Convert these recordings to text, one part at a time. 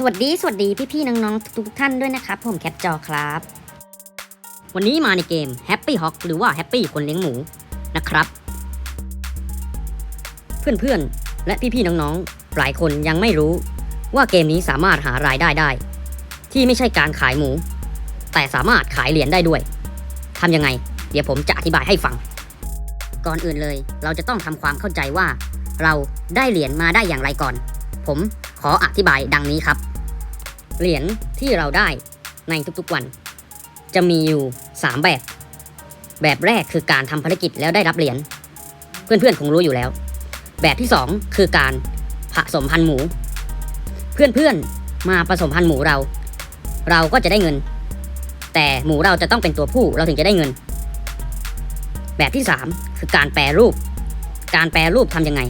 สวัสดีสวัสดีพี่ๆน้องๆทุกท่านด้วยนะครับ ผมแคปจอครับ วันนี้มาในเกม Happy Hawk หรือว่า Happy คนเลี้ยงหมูนะครับ เพื่อนๆ และพี่ๆน้องๆ หลายคนยังไม่รู้ว่าเกมนี้สามารถหารายได้ได้ ที่ไม่ใช่การขายหมู แต่สามารถขายเหรียญได้ด้วยทำยังไง เดี๋ยวผมจะอธิบายให้ฟัง ก่อนอื่นเลย เราจะต้องทำความเข้าใจว่า เราได้เหรียญมาได้อย่างไรก่อน ผมขออธิบายดังนี้ครับ เหรียญที่เราได้ในทุกๆวัน จะมีอยู่ 3 แบบ แบบแรกคือการทำภารกิจแล้วได้รับเหรียญเพื่อนๆคงรู้อยู่แล้ว แบบที่ 2 คือการผสมพันธุ์หมู เพื่อนๆมาผสมพันธุ์หมูเรา เราก็จะได้เงิน แต่หมูเราจะต้องเป็นตัวผู้เราถึงจะได้เงิน แบบที่ 3 คือการแปรรูป การแปรรูปทำยังไง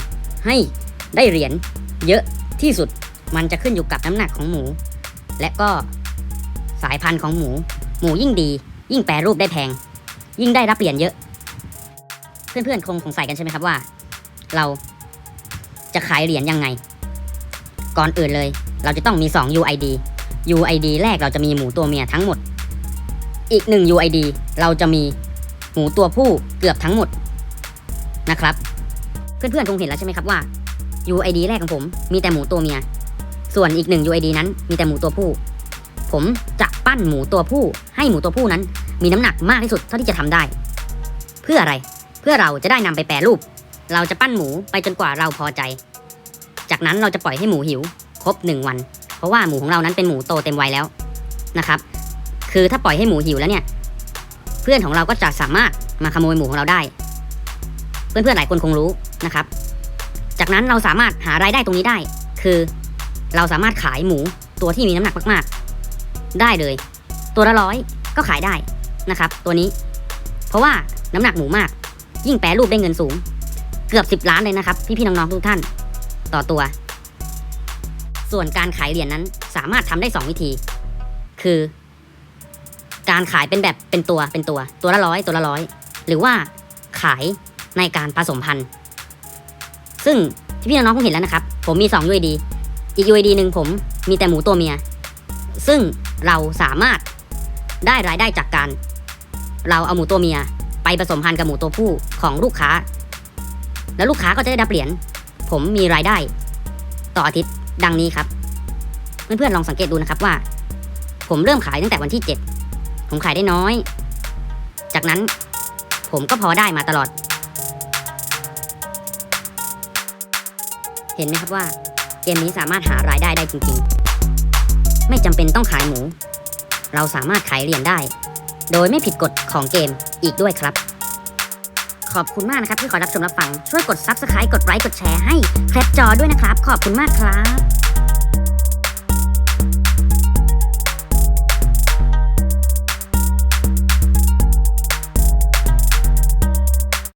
ให้ได้เหรียญเยอะที่สุดมันจะขึ้นอยู่กับน้ำหนักของหมู และก็สายพันธุ์ของหมู หมูยิ่งดี ยิ่งแปรรูปได้แพง ยิ่งได้รับเหรียญเยอะ เพื่อนๆคงสงสัยกันใช่ไหมครับว่า เราจะขายเหรียญยังไง ก่อนอื่นเลย เราจะต้องมี 2 UID UID แรกเราจะมีหมูตัวเมียทั้งหมด อีกหนึ่ง UID เราจะมีหมูตัวผู้เกือบทั้งหมดนะครับ เพื่อนๆคงเห็นแล้วใช่ไหมครับว่า UID แรกของผมมีแต่หมูตัวเมีย ส่วนอีกหนึ่ง UID นั้นมีแต่หมูตัวผู้ ผมจะปั้นหมูตัวผู้ ให้หมูตัวผู้นั้น มีน้ำหนักมากที่สุดเท่าที่จะทำได้ เพื่ออะไร เพื่อเราจะได้นำไปแปรรูป เราจะปั้นหมูไปจนกว่าเราพอใจ จากนั้นเราจะปล่อยให้หมูหิว ครบหนึ่งวัน เพราะว่าหมูของเรานั้นเป็นหมูโตเต็มวัยแล้วนะครับ คือถ้าปล่อยให้หมูหิวแล้วเนี่ย เพื่อนของเราก็จะสามารถมาขโมยหมูของเราได้ เพื่อนๆหลายคนคงรู้นะครับ จากนั้นเราสามารถหารายได้ตรงนี้ได้ คือ เราสามารถขายหมูตัวที่มีน้ำหนักมาก ๆ ได้เลย ตัวละร้อยก็ขายได้นะครับ ตัวนี้ เพราะว่าน้ำหนักหมูมาก ยิ่งแปรรูปได้เงินสูง เกือบ 10 ล้านเลยนะครับ พี่ๆน้องๆทุกท่าน ต่อตัว ส่วนการขายเหรียญนั้นสามารถทำได้ 2 วิธี คือ การขายเป็นแบบเป็นตัวเป็นตัว ตัวละร้อยตัวละร้อยหรือว่าขายในการผสมพันธุ์ ซึ่งที่พี่น้องๆคงเห็นแล้วนะครับ ผมมี2 UID อีก UID หนึ่งผมมีแต่หมูตัวเมีย ซึ่งเราสามารถได้รายได้จากการ เราเอาหมูตัวเมียไปผสมพันธุ์กับหมูตัวผู้ของลูกค้า แล้วลูกค้าก็จะได้รับเหรียญผมมีรายได้ ต่ออาทิตย์ดังนี้ครับ เพื่อนๆลองสังเกตดูนะครับว่า ผมเริ่มขายตั้งแต่วันที่ 7 ผมขายได้น้อย จากนั้นผมก็พอได้มาตลอด เห็นไหมครับว่า กมนี้สามารถหารายได้ได้จริงๆ ไม่จำเป็นต้องขายหมู เราสามารถขายเหรียญได้ โดยไม่ผิดกฎของเกมอีกด้วยครับ ขอบคุณมากนะครับที่คอยรับชมรับฟัง ช่วยกด Subscribe กดไลค์กดแชร์ให้แคปจอด้วยนะครับ ขอบคุณมากครับ